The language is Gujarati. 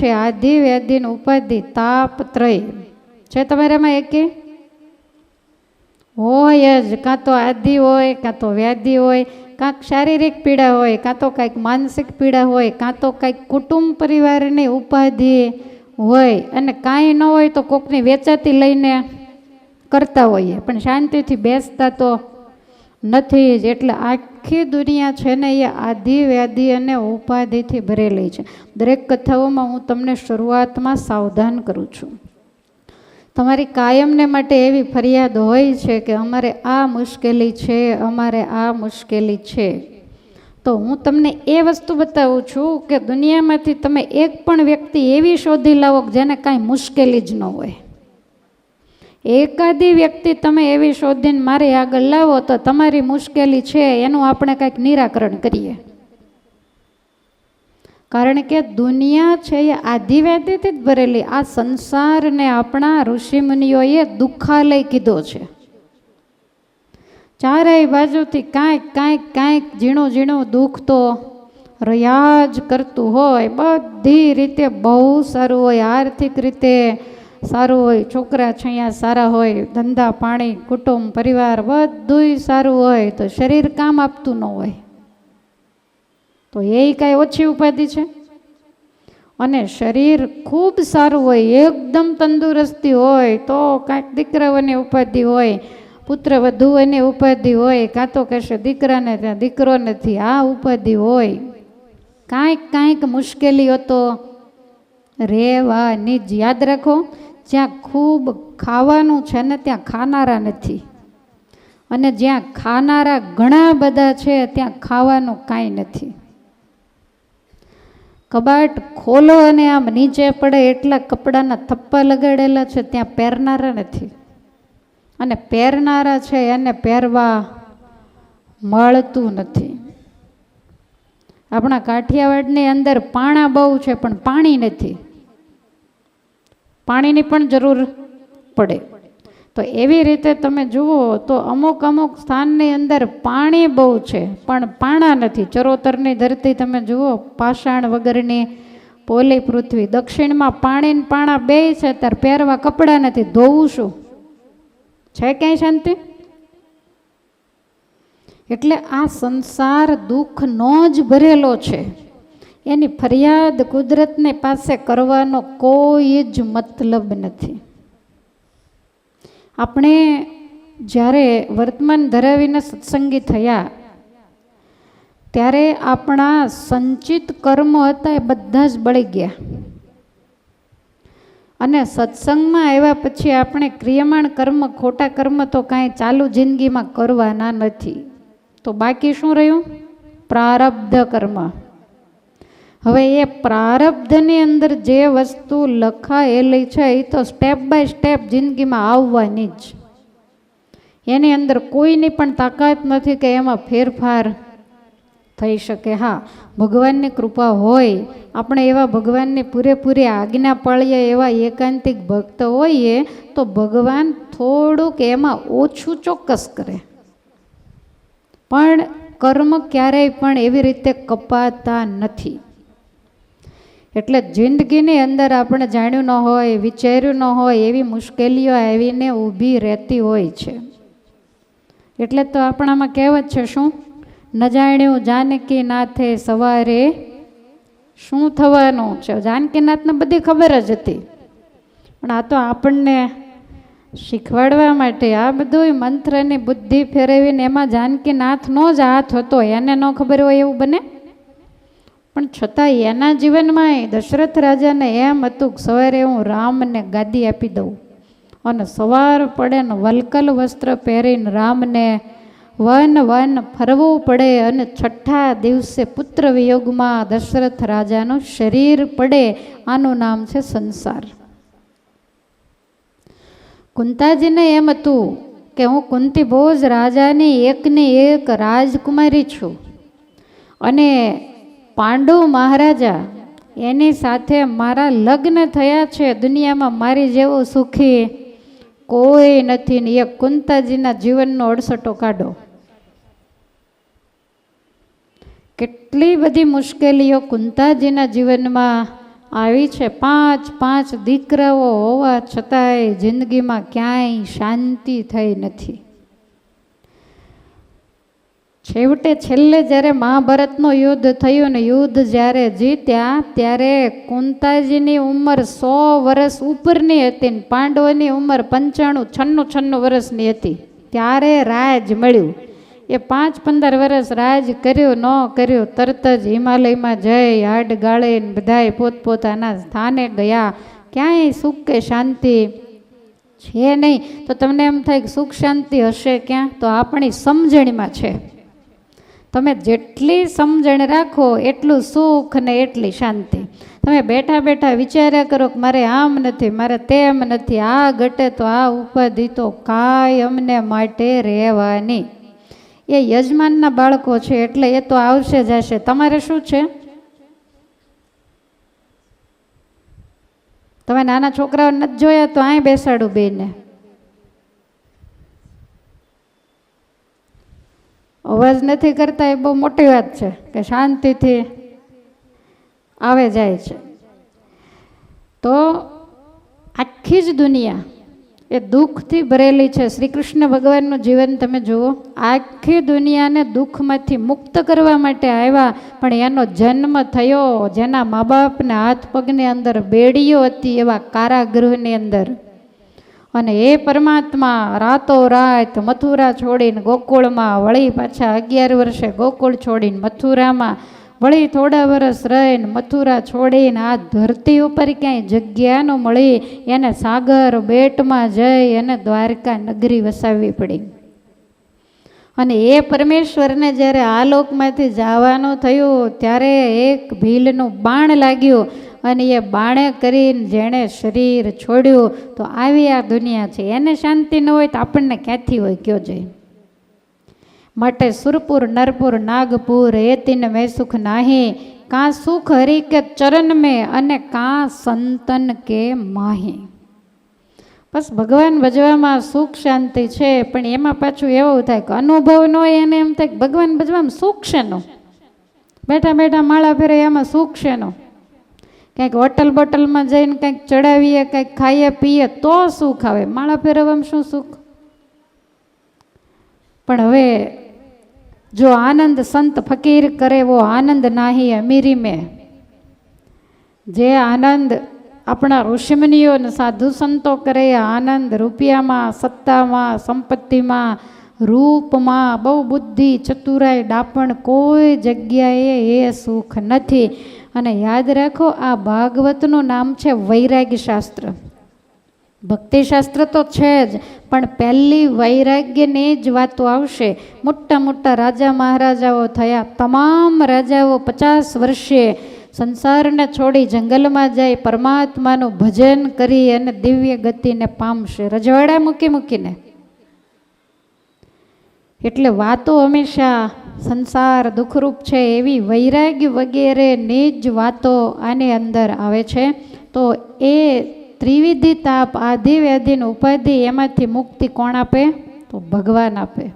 છે, આધિ વ્યાધિ ઉપાધિ તાપ ત્રય. છે તમારામાં એકે? હોય જ, કાં તો આધિ હોય, કાં તો વ્યાધિ હોય કાંક શારીરિક પીડા હોય, કાં તો કાંઈક માનસિક પીડા હોય, કાં તો કાંઈક કુટુંબ પરિવારની ઉપાધિ હોય, અને કાંઈ ન હોય તો કોકની વેચાતી લઈને કરતા હોઈએ. પણ શાંતિથી બેસતા તો નથી જ. એટલે આખી દુનિયા છે ને એ આધિ વ્યાધિ અને ઉપાધિથી ભરેલી છે. દરેક કથાઓમાં હું તમને શરૂઆતમાં સાવધાન કરું છું. તમારી કાયમને માટે એવી ફરિયાદ હોય છે કે અમારે આ મુશ્કેલી છે, અમારે આ મુશ્કેલી છે. તો હું તમને એ વસ્તુ બતાવું છું કે દુનિયામાંથી તમે એક પણ વ્યક્તિ એવી શોધી લાવો કે જેને કાંઈ મુશ્કેલી જ ન હોય. એકાદી વ્યક્તિ તમે એવી શોધીને મારી આગળ લાવો તો તમારી મુશ્કેલી છે, એનું આપણે કંઈક નિરાકરણ કરીએ. કારણ કે દુનિયા છે એ આધિવ્યાધિથી જ ભરેલી, આ સંસારને આપણા ઋષિમુનિઓએ દુઃખાલય કીધો છે. ચારેય બાજુથી કાંઈક કાંઈક કાંઈક ઝીણું ઝીણું દુઃખ તો રહ્યા જ કરતું હોય, બધી રીતે બહુ સારું હોય, આર્થિક રીતે સારું હોય, છોકરા છૈયા સારા હોય, ધંધા, પાણી, કુટુંબ, પરિવાર, બધુંય સારું હોય, તો શરીર કામ આપતું ન હોય. તો એ કાંઈ ઓછી ઉપાધિ છે? અને શરીર ખૂબ સારું હોય, એકદમ તંદુરસ્તી હોય, તો કાંઈક દીકરાઓની ઉપાધિ હોય, પુત્ર વધુઓની ઉપાધિ હોય, કાં તો કહેશે દીકરાને ત્યાં દીકરો નથી, આ ઉપાધિ હોય. કાંઈક કાંઈક મુશ્કેલીઓ તો રહેવાની જ યાદ રાખો, જ્યાં ખૂબ ખાવાનું છે ને ત્યાં ખાનારા નથી. અને જ્યાં ખાનારા ઘણા બધા છે, ત્યાં ખાવાનું કાંઈ નથી. કબાટ ખોલો અને આમ નીચે પડે એટલા કપડાના થપ્પા લગાડેલા છે, ત્યાં પહેરનારા નથી. અને પહેરનારા છે, એને પહેરવા મળતું નથી. આપણા કાઠિયાવાડની અંદર પાણા બહુ છે, પણ પાણી નથી. પાણીની પણ જરૂર પડે. તો એવી રીતે તમે જુઓ તો અમુક અમુક સ્થાનની અંદર પાણી બહુ છે, પણ પાણા નથી. ચરોતરની ધરતી તમે જુઓ, પાષાણ વગરની પોલી પૃથ્વી. દક્ષિણમાં પાણી પાણા બે છે, ત્યારે પહેરવા કપડાં નથી. ધોવું શું? છે ક્યાંય શાંતિ? એટલે આ સંસાર દુઃખનો જ ભરેલો છે. એની ફરિયાદ કુદરતને પાસે કરવાનો કોઈ જ મતલબ નથી. આપણે જ્યારે વર્તમાન ધરાવીને સત્સંગી થયા, ત્યારે આપણા સંચિત કર્મો હતા એ બધા જ બળી ગયા. અને સત્સંગમાં આવ્યા પછી આપણે ક્રિયમાણ કર્મ, ખોટા કર્મ તો કાંઈ ચાલુ જિંદગીમાં કરવાના નથી. તો બાકી શું રહ્યું? પ્રારબ્ધ કર્મ. હવે એ પ્રારબ્ધની અંદર જે વસ્તુ લખાયેલી છે, એ તો સ્ટેપ બાય સ્ટેપ જિંદગીમાં આવવાની જ. એની અંદર કોઈની પણ તાકાત નથી કે એમાં ફેરફાર થઈ શકે. હા, ભગવાનની કૃપા હોય, આપણે એવા ભગવાનની પૂરેપૂરી આજ્ઞા પાળીએ, એવા એકાંતિક ભક્ત હોઈએ, તો ભગવાન થોડુંક એમાં ઓછું ચોક્કસ કરે. પણ કર્મ ક્યારેય પણ એવી રીતે કપાતા નથી. એટલે જિંદગીની અંદર આપણે જાણ્યું ન હોય, વિચાર્યું ન હોય, એવી મુશ્કેલીઓ આવીને ઊભી રહેતી હોય છે. એટલે તો આપણામાં કહેવત છે શું? ન જાણ્યું જાનકી નાથે સવારે શું થવાનું છે? જાનકીનાથને બધી ખબર જ હતી. પણ આ તો આપણને શીખવાડવા માટે આ બધું મંત્રની બુદ્ધિ ફેરવીને એમાં જાનકીનાથનો જ હાથ હતો. એને ન ખબર હોય એવું બને? પણ છતાં એના જીવનમાં દશરથ રાજાને એમ હતું કે સવારે હું રામને ગાદી આપી દઉં. અને સવાર પડે ને વલકલ વસ્ત્ર પહેરીને રામને વન વન ફરવું પડે અને છઠ્ઠા દિવસે પુત્ર વિયોગમાં દશરથ રાજાનું શરીર પડે. આનું નામ છે સંસાર. કુંતાજીને એમ હતું કે હું કુંતી ભોજ રાજાની એકની એક રાજકુમારી છું. અને પાંડુ મહારાજા, એની સાથે મારા લગ્ન થયા છે. દુનિયામાં મારી જેવું સુખી કોઈ નથી ને એ કુંતાજીના જીવનનો અડસટો કાઢો. કેટલી બધી મુશ્કેલીઓ કુંતાજીના જીવનમાં આવી છે. પાંચ પાંચ દીકરાઓ હોવા છતાંય જિંદગીમાં ક્યાંય શાંતિ થઈ નથી. છેવટે છેલ્લે જ્યારે મહાભારતનું યુદ્ધ થયું ને યુદ્ધ જ્યારે જીત્યા, ત્યારે કુંતાજીની ઉંમર સો વર્ષ ઉપરની હતી ને પાંડવોની ઉંમર પંચાણું, છન્નું છન્નું વર્ષની હતી. ત્યારે રાજ મળ્યું. એ પાંચ, પંદર વર્ષ રાજ કર્યું, ન કર્યું, તરત જ હિમાલયમાં જઈ હાડ ગાળીને બધાએ પોતપોતાના સ્થાને ગયા. ક્યાંય સુખ કે શાંતિ છે નહીં. તો તમને એમ થાય કે સુખ શાંતિ હશે ક્યાં? તો આપણી સમજણીમાં છે. તમે જેટલી સમજણ રાખો, એટલું સુખ ને એટલી શાંતિ. તમે બેઠા બેઠા વિચાર્યા કરો કે મારે આમ નથી, મારે તેમ નથી, આ ઘટે તો આ ઉપાધિ તો કાંઈ અમને માટે રહેવાની. એ યજમાનના બાળકો છે એટલે એ તો આવશે જ હશે તમારે શું છે? તમે નાના છોકરાઓ નથી જોયા તો અહીં બેસાડું બેને અવાજ નથી કરતા, એ બહુ મોટી વાત છે કે શાંતિથી આવે જાય છે. તો આખી જ દુનિયા એ દુઃખથી ભરેલી છે. શ્રી કૃષ્ણ ભગવાનનું જીવન તમે જુઓ, આખી દુનિયાને દુઃખમાંથી મુક્ત કરવા માટે આવ્યા, પણ એનો જન્મ થયો. જેના મા બાપના હાથ પગની અંદર બેડીઓ હતી એવા કારાગૃહની અંદર. અને એ પરમાત્મા રાતો રાત મથુરા છોડીને ગોકુળમાં વળી પાછા અગિયાર વર્ષે ગોકુળ છોડીને મથુરામાં વળી થોડા વર્ષ રહીને મથુરા છોડીને આ ધરતી ઉપર ક્યાંય જગ્યા ન મળી, એને સાગર બેટમાં જઈ એને દ્વારકા નગરી વસાવવી પડી. અને એ પરમેશ્વરને જ્યારે આ લોકમાંથી જવાનું થયું, ત્યારે એક ભીલનું બાણ લાગ્યું. અને એ બાણે કરીને જેણે શરીર છોડ્યું, તો આવી આ દુનિયા છે. એને શાંતિ ન હોય તો આપણને ક્યાંથી હોય? કયો જાય? માટે સુરપુર, નરપુર, નાગપુર, એતિન મેં સુખ નાહી, કાં સુખ હરી કે ચરણ મેં અને કાં સંતન કે માહી. બસ ભગવાન ભજવામાં સુખ શાંતિ છે, પણ એમાં પાછું એવું થાય કે અનુભવ ન હોય એને એમ થાય કે ભગવાન ભજવામાં સુખ શેનો? બેઠા બેઠા માળા ફેરે એમાં સુખ શેનો? કંઈક હોટલ બોટલમાં જઈને કંઈક ચડાવીએ, કંઈક ખાઈએ, પીએ, તો સુખ આવે. માળા ફેરવવામાં શું સુખ? પણ હવે જો આનંદ સંત ફકીર કરે, એવો આનંદ નાહી અમીરી મેં. જે આનંદ આપણા ઋષિમુનિઓ અને સાધુ સંતો કરે આનંદ રૂપિયામાં, સત્તામાં, સંપત્તિમાં, રૂપમાં, બહુ બુદ્ધિ, ચતુરાઈ, ડાપણ કોઈ જગ્યાએ એ સુખ નથી. અને યાદ રાખો, આ ભાગવતનું નામ છે વૈરાગ્ય શાસ્ત્ર ભક્તિશાસ્ત્ર તો છે જ, પણ પહેલી વૈરાગ્યની જ વાતો આવશે. મોટા મોટા રાજા મહારાજાઓ થયા, તમામ રાજાઓ પચાસ વર્ષે સંસારને છોડી જંગલમાં જાય, પરમાત્માનું ભજન કરી અને દિવ્ય ગતિને પામશે. રજવાડા મૂકી મૂકીને. એટલે વાતો હંમેશા સંસાર દુઃખરૂપ છે એવી વૈરાગ્ય વગેરેની જ વાતો આની અંદર આવે છે. તો એ ત્રિવિધિ તાપ આધિવ્યાધિન ઉપાધિ એમાંથી મુક્તિ કોણ આપે? તો ભગવાન આપે.